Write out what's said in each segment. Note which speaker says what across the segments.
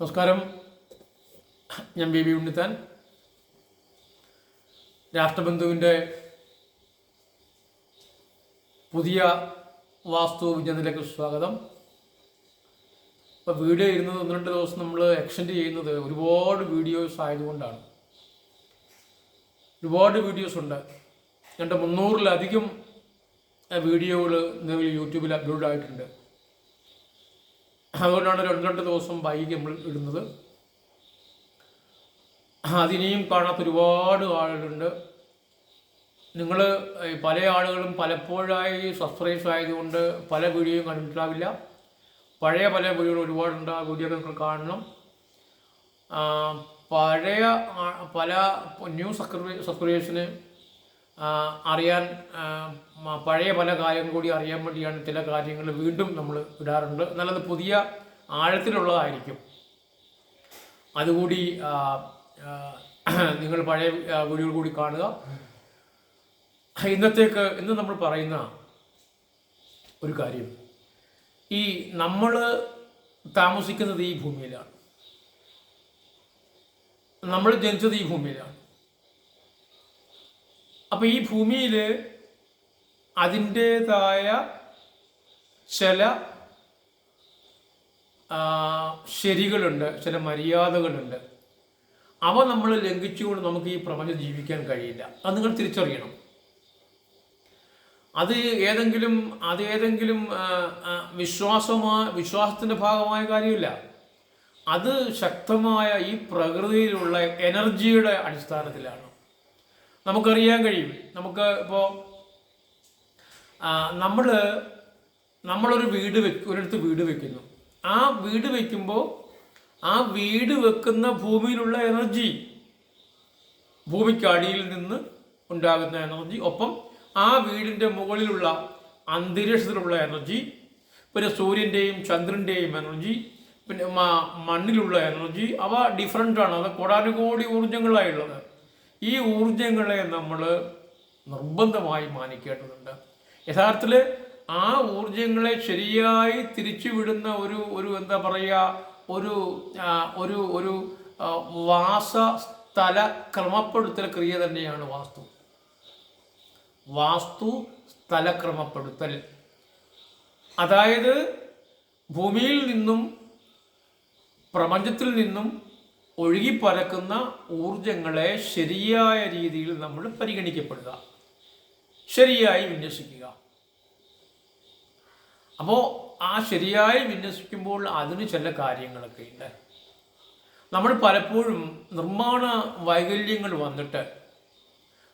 Speaker 1: നമസ്കാരം. ഞാൻ B B Unnithan. രാഷ്ട്രബന്ധുവിന്റെ പുതിയ വാസ്തു വിജ്ഞാനത്തിലേക്ക് സ്വാഗതം. ഇപ്പോൾ വീഡിയോ ഇരുന്നത് ഒന്ന് രണ്ട് ദിവസം നമ്മൾ എക്സ്റ്റെൻഡ് ചെയ്യുന്നത് ഒരുപാട് വീഡിയോസ് ആയതുകൊണ്ടാണ്. ഒരുപാട് വീഡിയോസ് ഉണ്ട്. രണ്ട് മുന്നൂറിലധികം വീഡിയോകൾ നിലവിൽ യൂട്യൂബിൽ അപ്ലോഡ് ആയിട്ടുണ്ട്. അതുകൊണ്ടാണ് രണ്ട് രണ്ട് ദിവസം വൈകി നമ്മൾ ഇടുന്നത്. അതിനെയും കാണാത്ത ഒരുപാട് ആളുകളുണ്ട്. നിങ്ങൾ പല ആളുകളും പലപ്പോഴായി സബ്സ്ക്രൈബ് ആയതുകൊണ്ട് പല വീഡിയോയും കണ്ടിട്ടുണ്ടാവില്ല. പഴയ പല വീഡിയോകൾ ഒരുപാടുണ്ട്. ആ വീഡിയോ നിങ്ങൾ കാണണം. പഴയ പല ന്യൂ സബ്സ്ക്രൈ സബ്സ്ക്രൈബേഴ്സിന് അറിയാൻ പഴയ പല കാര്യം കൂടി അറിയാൻ വേണ്ടിയാണ് ചില കാര്യങ്ങൾ വീണ്ടും നമ്മൾ ഇടാറുണ്ട്. എന്നാലത് പുതിയ ആഴത്തിലുള്ളതായിരിക്കും. അതുകൂടി നിങ്ങൾ പഴയ വീഡിയോകൾ കൂടി കാണുക. ഇന്നത്തേക്ക് ഇന്ന് നമ്മൾ പറയുന്ന ഒരു കാര്യം. ഈ നമ്മൾ താമസിക്കുന്നത് ഈ ഭൂമിയിലാണ്. നമ്മൾ ജനിച്ചത് ഈ ഭൂമിയിലാണ്. അപ്പോൾ ഈ ഭൂമിയിൽ അതിന്റേതായ ചില ശരികളുണ്ട് ചില മര്യാദകളുണ്ട്. അവ നമ്മൾ ലംഘിച്ചുകൊണ്ട് നമുക്ക് ഈ പ്രപഞ്ചം ജീവിക്കാൻ കഴിയില്ല. അത് നിങ്ങൾ തിരിച്ചറിയണം. അത് ഏതെങ്കിലും അത് ഏതെങ്കിലും വിശ്വാസമായ വിശ്വാസത്തിന്റെ ഭാഗമായ കാര്യമില്ല. അത് ശക്തമായ ഈ പ്രകൃതിയിലുള്ള എനർജിയുടെ അടിസ്ഥാനത്തിലാണ്. നമുക്കറിയാൻ കഴിയും. നമുക്ക് ഇപ്പോൾ നമ്മൾ നമ്മളൊരു വീട് വെക്ക് ഒരിടത്ത് വീട് വെക്കുന്നു. ആ വീട് വെക്കുമ്പോൾ ആ വീട് വെക്കുന്ന ഭൂമിയിലുള്ള എനർജി ഭൂമിക്കടിയിൽ നിന്ന് ഉണ്ടാകുന്ന എനർജി ഒപ്പം ആ വീടിന്റെ മുകളിലുള്ള അന്തരീക്ഷത്തിലുള്ള എനർജി പിന്നെ സൂര്യന്റെയും ചന്ദ്രന്റെയും എനർജി പിന്നെ മണ്ണിലുള്ള എനർജി അവ ഡിഫറന്റ് ആണ്. അത് കോടാനുകോടി ഊർജങ്ങളായുള്ളത് ഈ ഊർജങ്ങളെ നമ്മൾ നിർബന്ധമായി മാനിക്കേണ്ടതുണ്ട്. യഥാർത്ഥത്തിൽ ആ ഊർജങ്ങളെ ശരിയായി തിരിച്ചുവിടുന്ന ഒരു ഒരു എന്താ പറയുക ഒരു ഒരു ഒരു വാസ സ്ഥല ക്രമപ്പെടുത്തൽ ക്രിയ തന്നെയാണ് വാസ്തു. വാസ്തു സ്ഥല ക്രമപ്പെടുത്തൽ. അതായത് ഭൂമിയിൽ നിന്നും പ്രപഞ്ചത്തിൽ നിന്നും ഒഴുകിപ്പരക്കുന്ന ഊർജങ്ങളെ ശരിയായ രീതിയിൽ നമ്മൾ പരിഗണിക്കപ്പെടുക. ശരിയായി വിന്യസിക്കുക. അപ്പോൾ ആ ശരിയായി വിന്യസിക്കുമ്പോൾ അതിന് ചില കാര്യങ്ങളൊക്കെ ഉണ്ട്. നമ്മൾ പലപ്പോഴും നിർമ്മാണ വൈകല്യങ്ങൾ വന്നിട്ട്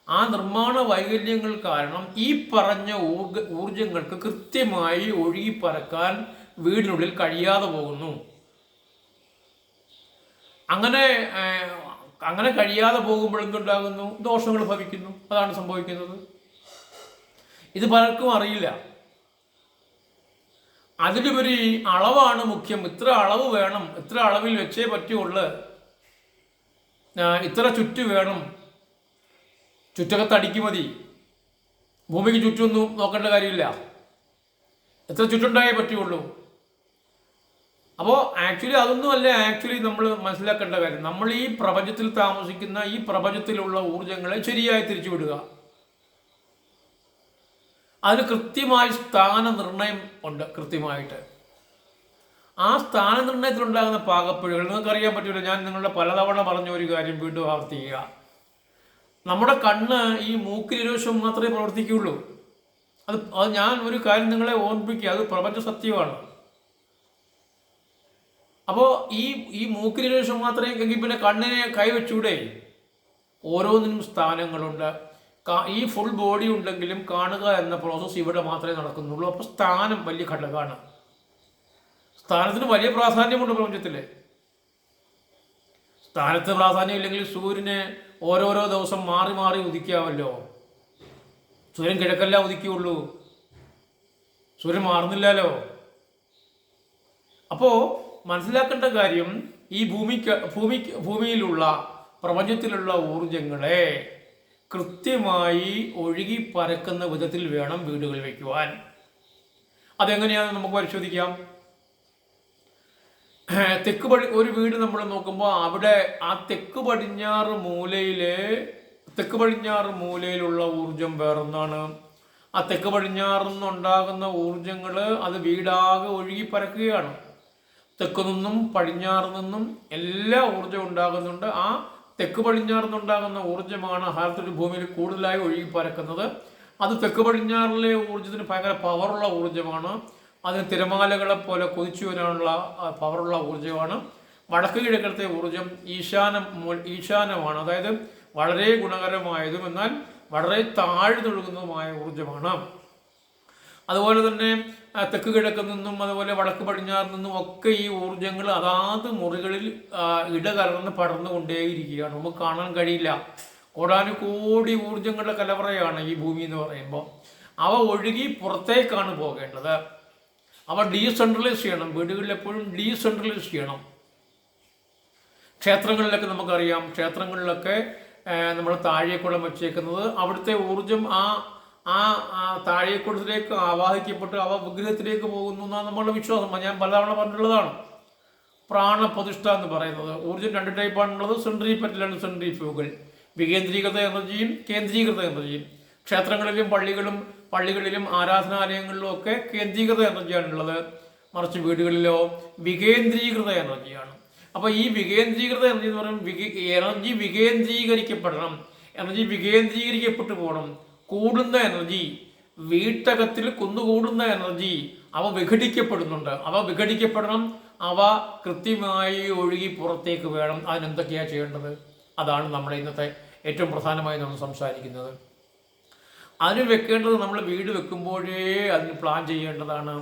Speaker 1: ആ നിർമ്മാണ വൈകല്യങ്ങൾ കാരണം ഈ പറഞ്ഞ ഊർജ ഊർജങ്ങൾക്ക് കൃത്യമായി ഒഴുകി പറക്കാൻ വീടിനുള്ളിൽ കഴിയാതെ പോകുന്നു. അങ്ങനെ അങ്ങനെ കഴിയാതെ പോകുമ്പോഴും ഉണ്ടാകുന്നു ദോഷങ്ങൾ ഭവിക്കുന്നു. അതാണ് സംഭവിക്കുന്നത്. ഇത് പലർക്കും അറിയില്ല. അതിലുപരി അളവാണ് മുഖ്യം. ഇത്ര അളവ് വേണം ഇത്ര അളവിൽ വെച്ചേ പറ്റുള്ളൂ. ഇത്ര ചുറ്റ് വേണം. ചുറ്റകത്ത് തടിക്ക് മതി. ഭൂമിക്ക് ചുറ്റൊന്നും നോക്കേണ്ട കാര്യമില്ല. എത്ര ചുറ്റുണ്ടായേ പറ്റുള്ളൂ. അപ്പോൾ ആക്ച്വലി അതൊന്നും അല്ല ആക്ച്വലി നമ്മൾ മനസ്സിലാക്കേണ്ട കാര്യം. നമ്മൾ ഈ പ്രപഞ്ചത്തിൽ താമസിക്കുന്ന ഈ പ്രപഞ്ചത്തിലുള്ള ഊർജങ്ങളെ ശരിയായി തിരിച്ചുവിടുക. അതിന് കൃത്യമായി സ്ഥാന നിർണയം ഉണ്ട് കൃത്യമായിട്ട്. ആ സ്ഥാന നിർണയത്തിലുണ്ടാകുന്ന പാകപ്പിഴകൾ നിങ്ങൾക്ക് അറിയാൻ പറ്റില്ല ഞാൻ നിങ്ങളുടെ പലതവണ പറഞ്ഞ ഒരു കാര്യം വീണ്ടും ആവർത്തിക്കുക. നമ്മുടെ കണ്ണ് ഈ മൂക്കിനിരോഷം മാത്രമേ പ്രവർത്തിക്കുകയുള്ളൂ. അത് അത് ഞാൻ ഒരു കാര്യം നിങ്ങളെ ഓർമ്മിപ്പിക്കുക. അത് പ്രപഞ്ച സത്യമാണ്. അപ്പോൾ ഈ ഈ മൂക്കിനിരോഷം മാത്രമേ എങ്കിൽ പിന്നെ കണ്ണിനെ കൈവച്ചൂടെ ഓരോന്നിനും സ്ഥാനങ്ങളുണ്ട്. ഈ ഫുൾ ബോഡി ഉണ്ടെങ്കിലും കാണുക എന്ന പ്രോസസ്സ് ഇവിടെ മാത്രമേ നടക്കുന്നുള്ളൂ. അപ്പോൾ സ്ഥാനം വലിയ ഘടകമാണ്. സ്ഥാനത്തിന് വലിയ പ്രാധാന്യമുണ്ട് പ്രപഞ്ചത്തിൽ സ്ഥാനത്ത് പ്രാധാന്യം ഇല്ലെങ്കിൽ സൂര്യനെ ഓരോരോ ദിവസം മാറി മാറി ഉദിക്കാമല്ലോ. സൂര്യൻ കിഴക്കല്ല ഉദിക്കുകയുള്ളൂ. സൂര്യൻ മാറുന്നില്ലല്ലോ. അപ്പോൾ മനസ്സിലാക്കേണ്ട കാര്യം ഈ ഭൂമിക്ക് ഭൂമി ഭൂമിയിലുള്ള പ്രപഞ്ചത്തിലുള്ള ഊർജങ്ങളെ കൃത്യമായി ഒഴുകി പരക്കുന്ന വിധത്തിൽ വേണം വീടുകൾ വയ്ക്കുവാൻ അതെങ്ങനെയാണെന്ന് നമുക്ക് പരിശോധിക്കാം. തെക്ക് പടി ഒരു വീട് നമ്മൾ നോക്കുമ്പോൾ അവിടെ ആ തെക്ക് പടിഞ്ഞാറ് മൂലയിലെ തെക്ക് പടിഞ്ഞാറ് മൂലയിലുള്ള ഊർജം വേറൊന്നാണ്. ആ തെക്ക് പടിഞ്ഞാറ് നിന്നുണ്ടാകുന്ന ഊർജങ്ങൾ അത് വീടാകെ ഒഴുകി പരക്കുകയാണ്. തെക്ക് നിന്നും പടിഞ്ഞാറ് നിന്നും എല്ലാ ഊർജം ഉണ്ടാകുന്നുണ്ട്. ആ തെക്ക് പടിഞ്ഞാറ് നിന്നുണ്ടാകുന്ന ഊർജമാണ് ഹാരത്തിൽ ഭൂമിയിൽ കൂടുതലായി ഒഴുകി പരക്കുന്നത്. അത് തെക്ക് പടിഞ്ഞാറിലെ ഊർജത്തിന് ഭയങ്കര പവറുള്ള ഊർജമാണ്. അതിന് തിരമാലകളെ പോലെ കൊതിച്ചു വരാനുള്ള പവറുള്ള ഊർജമാണ്. വടക്ക് കിഴക്കത്തെ ഊർജം ഈശാന ഈശാനമാണ്. അതായത് വളരെ ഗുണകരമായതും എന്നാൽ വളരെ താഴ്ന്നൊഴുകുന്നതുമായ ഊർജമാണ്. അതുപോലെ തന്നെ തെക്ക് കിഴക്ക് നിന്നും അതുപോലെ വടക്ക് പടിഞ്ഞാറ് നിന്നും ഒക്കെ ഈ ഊർജങ്ങൾ അതാത് മുറികളിൽ ഇടകലർന്ന് പടർന്നുകൊണ്ടേയിരിക്കുകയാണ്. നമുക്ക് കാണാൻ കഴിയില്ല. കോടാനുകോടി ഊർജങ്ങളുടെ കലവറയാണ് ഈ ഭൂമി എന്ന് പറയുമ്പോൾ. അവ ഒഴുകി പുറത്തേക്കാണ് പോകേണ്ടത്. അവ ഡീസെൻട്രലൈസ് ചെയ്യണം. വീടുകളിൽ എപ്പോഴും ഡീസെൻട്രലൈസ് ചെയ്യണം. ക്ഷേത്രങ്ങളിലൊക്കെ നമുക്കറിയാം. ക്ഷേത്രങ്ങളിലൊക്കെ നമ്മൾ താഴേക്കുളം വെച്ചേക്കുന്നത് അവിടുത്തെ ഊർജം ആ ആ താഴേക്കുളത്തിലേക്ക് ആവാഹിക്കപ്പെട്ട് അവ വിഗ്രഹത്തിലേക്ക് പോകുന്നു എന്നാണ് നമ്മളുടെ വിശ്വാസം. ഞാൻ പലതവണ പറഞ്ഞിട്ടുള്ളതാണ്. പ്രാണപ്രതിഷ്ഠ എന്ന് പറയുന്നത്. ഊർജം രണ്ട് ടൈപ്പാണുള്ളത് സെൻട്രിപെറ്റലാണ് സെൻട്രിഫ്യൂഗൽ വികേന്ദ്രീകൃത എനർജിയും കേന്ദ്രീകൃത എനർജിയും. ക്ഷേത്രങ്ങളിലും പള്ളികളും പള്ളികളിലും ആരാധനാലയങ്ങളിലും ഒക്കെ കേന്ദ്രീകൃത എനർജിയാണ് ഉള്ളത്. മറിച്ച് വീടുകളിലോ വികേന്ദ്രീകൃത എനർജിയാണ്. അപ്പോൾ ഈ വികേന്ദ്രീകൃത എനർജി എന്ന് പറയുമ്പോൾ എനർജി വികേന്ദ്രീകരിക്കപ്പെടണം. എനർജി വികേന്ദ്രീകരിക്കപ്പെട്ടു പോകണം. കൂടുന്ന എനർജി വീട്ടകത്തിൽ കുന്നുകൂടുന്ന എനർജി അവ വിഘടിക്കപ്പെടുന്നുണ്ട്. അവ വിഘടിക്കപ്പെടണം അവ കൃത്യമായി ഒഴുകി പുറത്തേക്ക് വേണം. അതിനെന്തൊക്കെയാണ് ചെയ്യേണ്ടത്? അതാണ് നമ്മുടെ ഇന്നത്തെ ഏറ്റവും പ്രധാനമായി നമ്മൾ സംസാരിക്കുന്നത്. അതിന് വെക്കേണ്ടത് നമ്മൾ വീട് വെക്കുമ്പോഴേ അതിന് പ്ലാൻ ചെയ്യേണ്ടതാണ്.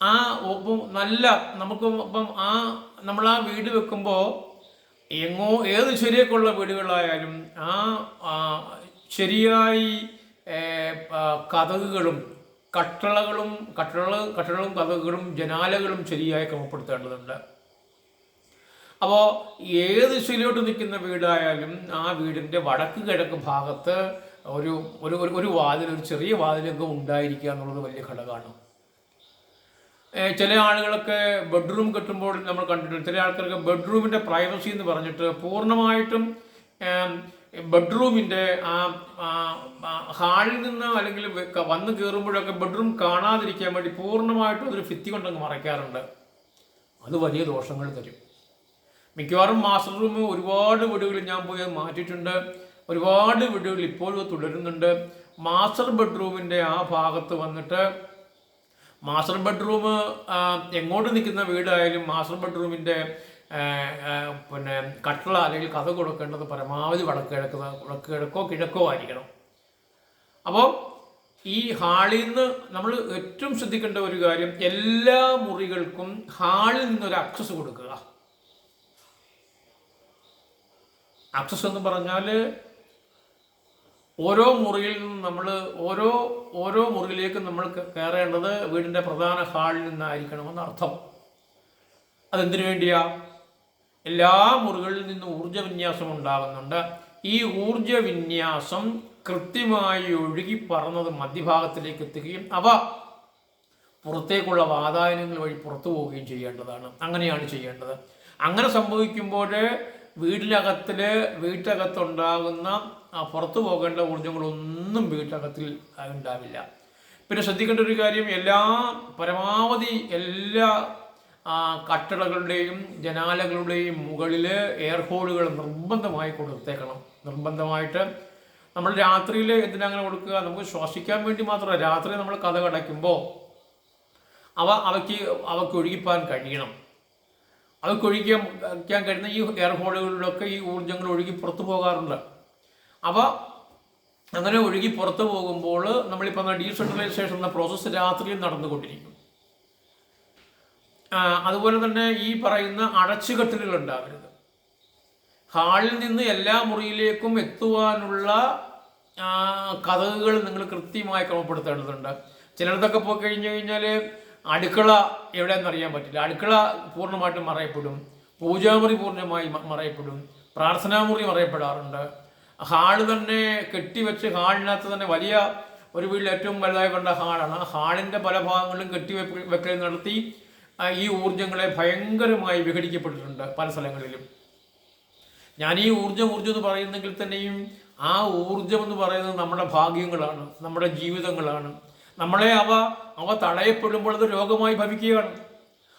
Speaker 1: ആ ഒപ്പം നല്ല നമുക്ക് ഇപ്പം ആ നമ്മൾ ആ വീട് വെക്കുമ്പോൾ എങ്ങോ ഏത് ശരിയൊക്കെയുള്ള വീടുകളായാലും ആ, ശരിയായി കഥകളും കട്ടളകളും കട്ടള കട്ടളകളും കഥകളും ജനാലകളും ശരിയായി ക്രമപ്പെടുത്തേണ്ടതുണ്ട്. അപ്പോൾ ഏത് ദിശയിലോട്ട് നിൽക്കുന്ന വീടായാലും ആ വീടിന്റെ വടക്ക് കിഴക്ക് ഭാഗത്ത് ഒരു ഒരു- ഒരു വാതിൽ ഒരു ചെറിയ വാതിലൊക്കെ ഉണ്ടായിരിക്കുക എന്നുള്ളത് വലിയ ഘടകമാണ്. ചില ആളുകളൊക്കെ ബെഡ്റൂം കെട്ടുമ്പോൾ നമ്മൾ കണ്ടിട്ടുണ്ട് ചില ആൾക്കാർക്ക് ബെഡ്റൂമിന്റെ പ്രൈവസി എന്ന് പറഞ്ഞിട്ട് പൂർണമായിട്ടും ബെഡ്റൂമിന്റെ ആ ഹാളിൽ നിന്ന് അല്ലെങ്കിൽ വന്ന് കയറുമ്പോഴൊക്കെ ബെഡ്റൂം കാണാതിരിക്കാൻ വേണ്ടി പൂർണമായിട്ടും അതൊരു ഫിത്തി കൊണ്ടങ്ങ് മറയ്ക്കാറുണ്ട്. അത് വലിയ ദോഷങ്ങൾ തരും. മിക്കവാറും മാസ്റ്റർ റൂം ഒരുപാട് വീടുകളിൽ ഞാൻ പോയി മാറ്റിയിട്ടുണ്ട്. ഒരുപാട് വീടുകൾ ഇപ്പോഴും തുടരുന്നുണ്ട്. മാസ്റ്റർ ബെഡ്റൂമിന്റെ ആ ഭാഗത്ത് വന്നിട്ട് മാസ്റ്റർ ബെഡ്റൂം എങ്ങോട്ട് നിൽക്കുന്ന വീടായാലും മാസ്റ്റർ ബെഡ്റൂമിന്റെ പിന്നെ കട്ടള അല്ലെങ്കിൽ കഥ കൊടുക്കേണ്ടത് പരമാവധി വടക്ക് കിഴക്ക് വടക്ക് കിഴക്കോ കിഴക്കോ ആയിരിക്കണം. അപ്പോൾ ഈ ഹാളിൽ നിന്ന് നമ്മൾ ഏറ്റവും ശ്രദ്ധിക്കേണ്ട ഒരു കാര്യം എല്ലാ മുറികൾക്കും ഹാളിൽ നിന്നൊരു അക്സസ് കൊടുക്കുക. അക്സസ് എന്ന് പറഞ്ഞാൽ ഓരോ മുറിയിൽ നിന്ന് നമ്മൾ ഓരോ ഓരോ മുറിയിലേക്ക് നമ്മൾ കയറേണ്ടത് വീടിന്റെ പ്രധാന ഹാളിൽ നിന്നായിരിക്കണമെന്ന് അർത്ഥം. അതെന്തിനു വേണ്ടിയാ? എല്ലാ മുറികളിൽ നിന്നും ഊർജ വിന്യാസം ഉണ്ടാകുന്നുണ്ട്. ഈ ഊർജ വിന്യാസം കൃത്യമായി ഒഴുകി പറന്നത് മധ്യഭാഗത്തിലേക്ക് എത്തുകയും അവ പുറത്തേക്കുള്ള വാതായനങ്ങൾ വഴി പുറത്തു പോവുകയും ചെയ്യേണ്ടതാണ്. അങ്ങനെയാണ് ചെയ്യേണ്ടത്. അങ്ങനെ സംഭവിക്കുമ്പോൾ വീടിനകത്തിൽ വീട്ടകത്തുണ്ടാകുന്ന പുറത്തു പോകേണ്ട ഊർജങ്ങളൊന്നും വീട്ടകത്തിൽ ഉണ്ടാവില്ല. പിന്നെ ശ്രദ്ധിക്കേണ്ട ഒരു കാര്യം എല്ലാ പരമാവധി എല്ലാ ആ, കട്ടളകളുടെയും ജനാലകളുടെയും മുകളിൽ എയർ ഹോളുകൾ നിർബന്ധമായി കൊടുത്തേക്കണം. നിർബന്ധമായിട്ട് നമ്മൾ രാത്രിയിൽ എന്തിനങ്ങനെ കൊടുക്കുക? നമുക്ക് ശ്വസിക്കാൻ വേണ്ടി മാത്രമല്ല. രാത്രി നമ്മൾ കഥ കടയ്ക്കുമ്പോൾ അവ അവയ്ക്ക് അവയ്ക്ക് ഒഴുകിപ്പോകാൻ കഴിയണം. അവയ്ക്ക് ഒഴുകിക്കാൻ ക്കാൻ കഴിയുന്ന ഈ എയർ ഹോളുകളിലൊക്കെ ഈ ഊർജങ്ങൾ ഒഴുകി പുറത്തു പോകാറുണ്ട്. അവ അങ്ങനെ ഒഴുകി പുറത്തു പോകുമ്പോൾ നമ്മളിപ്പോൾ ഡീസെൻട്രലൈസേഷൻ എന്ന പ്രോസസ്സ് രാത്രിയിൽ നടന്നുകൊണ്ടിരിക്കും. അതുപോലെ തന്നെ ഈ പറയുന്ന അടച്ചുകെട്ടലുകൾ ഉണ്ടാവരുത് ഹാളിൽ നിന്ന് എല്ലാ മുറിയിലേക്കും എത്തുവാനുള്ള കഥകൾ നിങ്ങൾ കൃത്യമായി ക്രമപ്പെടുത്തേണ്ടതുണ്ട്. ചിലയിടത്തൊക്കെ പോയി കഴിഞ്ഞു കഴിഞ്ഞാൽ അടുക്കള എവിടെയെന്ന് അറിയാൻ പറ്റില്ല. അടുക്കള പൂർണമായിട്ടും മറയപ്പെടും. പൂജാമുറി പൂർണമായി മറയപ്പെടും. പ്രാർത്ഥനാമുറി മറയപ്പെടാറുണ്ട്. ഹാൾ തന്നെ കെട്ടിവെച്ച് ഹാളിനകത്ത് തന്നെ വലിയ ഒരു വീട്ടിൽ ഏറ്റവും വലുതായി കണ്ട ഹാളാണ്. ഹാളിന്റെ പല ഭാഗങ്ങളിലും കെട്ടി വെക്കൽ നടത്തി ഈ ഊർജങ്ങളെ ഭയങ്കരമായി വിഘടിക്കപ്പെട്ടിട്ടുണ്ട് പല സ്ഥലങ്ങളിലും. ഞാൻ ഈ ഊർജം ഊർജം എന്ന് പറയുന്നെങ്കിൽ തന്നെയും ആ ഊർജം എന്ന് പറയുന്നത് നമ്മുടെ ഭാഗ്യങ്ങളാണ് നമ്മുടെ ജീവിതങ്ങളാണ്. നമ്മളെ അവ അവ തടയപ്പെടുമ്പോൾ അത് രോഗമായി ഭവിക്കുകയാണ്.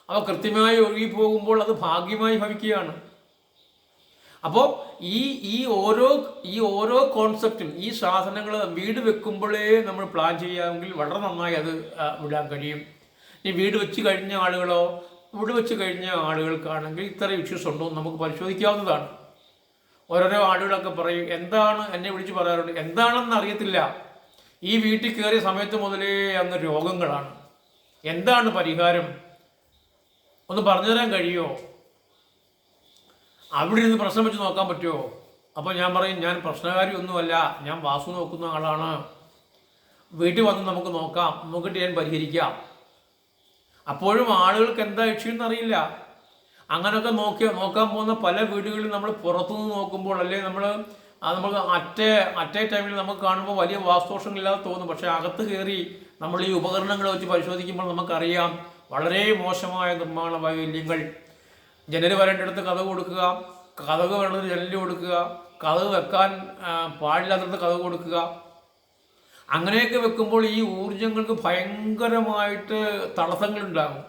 Speaker 1: അവ കൃത്യമായി ഒഴുകി പോകുമ്പോൾ അത് ഭാഗ്യമായി ഭവിക്കുകയാണ്. അപ്പോൾ ഈ ഈ ഓരോ ഈ ഓരോ കോൺസെപ്റ്റും ഈ സാധനങ്ങൾ വീട് വെക്കുമ്പോഴേ നമ്മൾ പ്ലാൻ ചെയ്യാമെങ്കിൽ വളരെ നന്നായി അത് വിടാൻ കഴിയും. ഈ വീട് വെച്ച് കഴിഞ്ഞ ആളുകളോ വീട് വെച്ച് കഴിഞ്ഞ ആളുകൾക്കാണെങ്കിൽ ഇത്ര ഇഷ്യൂസ് ഉണ്ടോ എന്ന് നമുക്ക് പരിശോധിക്കാവുന്നതാണ്. ഓരോരോ ആളുകളൊക്കെ പറയും എന്താണ്? എന്നെ വിളിച്ച് പറയാറുണ്ട് എന്താണെന്ന് അറിയത്തില്ല. ഈ വീട്ടിൽ കയറിയ സമയത്ത് മുതലേ അങ്ങ് രോഗങ്ങളാണ്. എന്താണ് പരിഹാരം? ഒന്ന് പറഞ്ഞു പറഞ്ഞുതരാൻ കഴിയുമോ? അവിടെ ഇരുന്ന് പ്രശ്നം വെച്ച് നോക്കാൻ പറ്റുമോ? അപ്പോൾ ഞാൻ പറയും ഞാൻ പ്രശ്നകാരി ഒന്നുമല്ല ഞാൻ വാസു നോക്കുന്ന ആളാണ്. വീട്ടിൽ വന്ന് നമുക്ക് നോക്കാം. നോക്കിയിട്ട് ഞാൻ പരിഹരിക്കാം. അപ്പോഴും ആളുകൾക്ക് എന്താ ലക്ഷ്യം അറിയില്ല അങ്ങനെയൊക്കെ നോക്കിയ നോക്കാൻ പോകുന്ന പല വീടുകളിലും നമ്മൾ പുറത്തുനിന്ന് നോക്കുമ്പോൾ അല്ലെ നമ്മൾ നമ്മൾ അറ്റേ അറ്റേ ടൈമിൽ നമുക്ക് കാണുമ്പോൾ വലിയ വാസ്തോഷങ്ങളില്ലാതെ തോന്നും. പക്ഷേ അകത്ത് കയറി നമ്മൾ ഈ ഉപകരണങ്ങൾ വെച്ച് പരിശോധിക്കുമ്പോൾ നമുക്കറിയാം വളരെ മോശമായ നിർമ്മാണ വൈകല്യങ്ങൾ ജനൽ വരേണ്ടടുത്ത് കഥ കൊടുക്കുക കഥക് വേണ്ടത് ജനലിൽ കൊടുക്കുക കഥ വെക്കാൻ പാടില്ലാത്തടത്ത് കഥ കൊടുക്കുക അങ്ങനെയൊക്കെ വെക്കുമ്പോൾ ഈ ഊർജങ്ങൾക്ക് ഭയങ്കരമായിട്ട് തടസ്സങ്ങളുണ്ടാകും.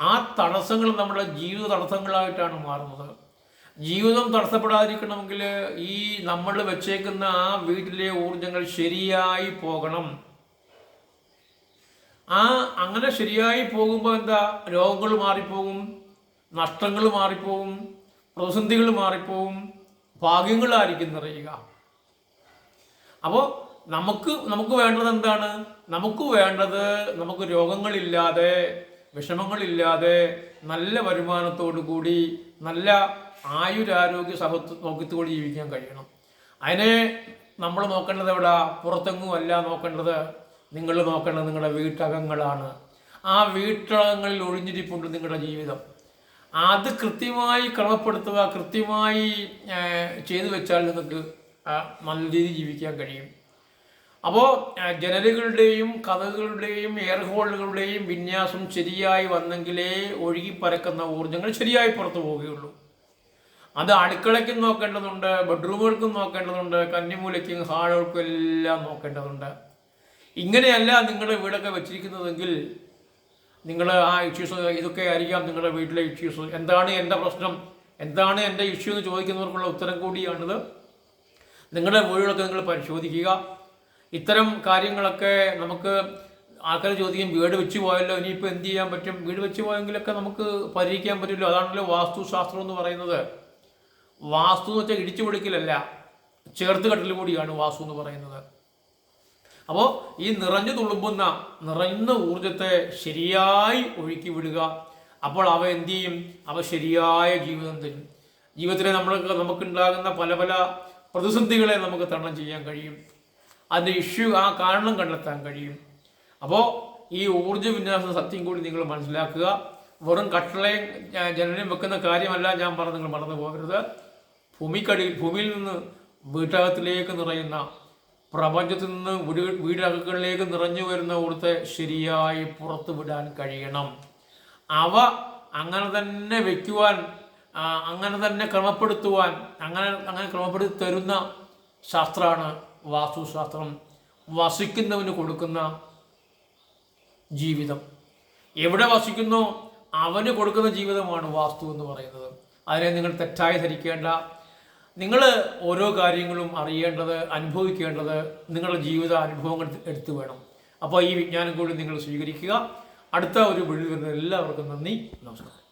Speaker 1: ആ തടസ്സങ്ങൾ നമ്മുടെ ജീവിത തടസ്സങ്ങളായിട്ടാണ് മാറുന്നത്. ജീവിതം തടസ്സപ്പെടാതിരിക്കണമെങ്കിൽ ഈ നമ്മൾ വെച്ചേക്കുന്ന ആ വീട്ടിലെ ഊർജങ്ങൾ ശരിയായി പോകണം. ആ അങ്ങനെ ശരിയായി പോകുമ്പോൾ എന്താ? രോഗങ്ങൾ മാറിപ്പോകും നഷ്ടങ്ങൾ മാറിപ്പോകും പ്രതിസന്ധികൾ മാറിപ്പോകും ഭാഗ്യങ്ങളായിരിക്കും നിറയുക. അപ്പോൾ നമുക്ക് നമുക്ക് വേണ്ടത് എന്താണ്? നമുക്ക് വേണ്ടത് നമുക്ക് രോഗങ്ങളില്ലാതെ വിഷമങ്ങളില്ലാതെ നല്ല വരുമാനത്തോടു കൂടി നല്ല ആയുരാരോഗ്യ സഹത്ത് നോക്കത്തോടെ ജീവിക്കാൻ കഴിയണം. അതിനെ നമ്മൾ നോക്കേണ്ടത് എവിടെ? പുറത്തെങ്ങും അല്ല നോക്കേണ്ടത്. നിങ്ങൾ നോക്കേണ്ടത് നിങ്ങളുടെ വീട്ടകങ്ങളാണ്. ആ വീട്ടകങ്ങളിൽ ഒഴിഞ്ഞിരിപ്പുണ്ട് നിങ്ങളുടെ ജീവിതം. അത് കൃത്യമായി ക്രമപ്പെടുത്തുക കൃത്യമായി ചെയ്തു വെച്ചാൽ നിങ്ങൾക്ക് നല്ല രീതിയിൽ ജീവിക്കാൻ കഴിയും. അപ്പോൾ ജനലുകളുടെയും കഥകളുടെയും എയർ ഹോളുകളുടെയും വിന്യാസം ശരിയായി വന്നെങ്കിലേ ഒഴുകി പരക്കുന്ന ഊർജങ്ങൾ ശരിയായി പുറത്തു പോവുകയുള്ളൂ. അത് അടുക്കളയ്ക്കും നോക്കേണ്ടതുണ്ട് ബെഡ്റൂമുകൾക്കും നോക്കേണ്ടതുണ്ട് കന്നിമൂലയ്ക്കും ഹാളുകൾക്കും എല്ലാം നോക്കേണ്ടതുണ്ട്. ഇങ്ങനെയല്ല നിങ്ങളുടെ വീടൊക്കെ വെച്ചിരിക്കുന്നതെങ്കിൽ നിങ്ങൾ ആ ഇഷ്യൂസ് ഇതൊക്കെ ആയിരിക്കാം നിങ്ങളുടെ വീട്ടിലെ ഇഷ്യൂസ് എന്താണ് എന്റെ പ്രശ്നം? എന്താണ് എന്റെ ഇഷ്യൂ എന്ന് ചോദിക്കുന്നവർക്കുള്ള ഉത്തരം കൂടിയാണിത്. നിങ്ങളുടെ വീടുകളൊക്കെ നിങ്ങൾ പരിശോധിക്കുക. ഇത്തരം കാര്യങ്ങളൊക്കെ നമുക്ക് ആൾക്കാർ ചോദിക്കും വീട് വെച്ച് പോയല്ലോ ഇനിയിപ്പോൾ എന്ത് ചെയ്യാൻ പറ്റും? വീട് വെച്ച് പോയെങ്കിലൊക്കെ നമുക്ക് പരിഹരിക്കാൻ പറ്റില്ലോ അതാണല്ലോ വാസ്തുശാസ്ത്രം എന്ന് പറയുന്നത്. വാസ്തു എന്ന് വെച്ചാൽ ഇടിച്ചു പൊടിക്കലല്ല ചേർത്ത് കെട്ടൽ കൂടിയാണ് വാസ്തു എന്ന് പറയുന്നത്. അപ്പോൾ ഈ നിറഞ്ഞു തുളുമ്പുന്ന നിറയുന്ന ഊർജത്തെ ശരിയായി ഒഴുക്കി വിടുക. അപ്പോൾ അവ എന്ത് ചെയ്യും? അവ ശരിയായ ജീവിതം തരും. ജീവിതത്തിലെ നമ്മൾക്ക് നമുക്കുണ്ടാകുന്ന പല പല പ്രതിസന്ധികളെ നമുക്ക് തരണം ചെയ്യാൻ കഴിയും. അതിന്റെ ഇഷ്യൂ ആ കാരണം കണ്ടെത്താൻ കഴിയും. അപ്പോൾ ഈ ഊർജ വിന്യാസ സത്യം കൂടി നിങ്ങൾ മനസ്സിലാക്കുക. വെറും കട്ടളയും ജ- ജനലും വെക്കുന്ന കാര്യമല്ല ഞാൻ പറഞ്ഞു നിങ്ങൾ മറന്നു പോകരുത്. ഭൂമിക്കടിയിൽ ഭൂമിയിൽ നിന്ന് വീട്ടകത്തിലേക്ക് നിറയുന്ന പ്രപഞ്ചത്തിൽ നിന്ന് വീട് വീടകങ്ങളിലേക്ക് നിറഞ്ഞു വരുന്ന ഊർത്തെ ശരിയായി പുറത്തു വിടാൻ കഴിയണം. അവ അങ്ങനെ തന്നെ വയ്ക്കുവാൻ അങ്ങനെ തന്നെ ക്രമപ്പെടുത്തുവാൻ അങ്ങനെ അങ്ങനെ ക്രമപ്പെടുത്തി തരുന്ന ശാസ്ത്രമാണ് വാസ്തുശാസ്ത്രം വസിക്കുന്നവന് കൊടുക്കുന്ന ജീവിതം. എവിടെ വസിക്കുന്നു അവന് കൊടുക്കുന്ന ജീവിതമാണ് വാസ്തു എന്ന് പറയുന്നത്. അതിനെ നിങ്ങൾ തെറ്റായി ധരിക്കേണ്ട. നിങ്ങൾ ഓരോ കാര്യങ്ങളും അറിയേണ്ടത് അനുഭവിക്കേണ്ടത് നിങ്ങളുടെ ജീവിത അനുഭവങ്ങൾ എടുത്തു വേണം. അപ്പോൾ ഈ വിജ്ഞാനം കൂടി നിങ്ങൾ സ്വീകരിക്കുക. അടുത്ത ഒരു വീഡിയോ വരുന്ന എല്ലാവർക്കും നന്ദി. നമസ്കാരം.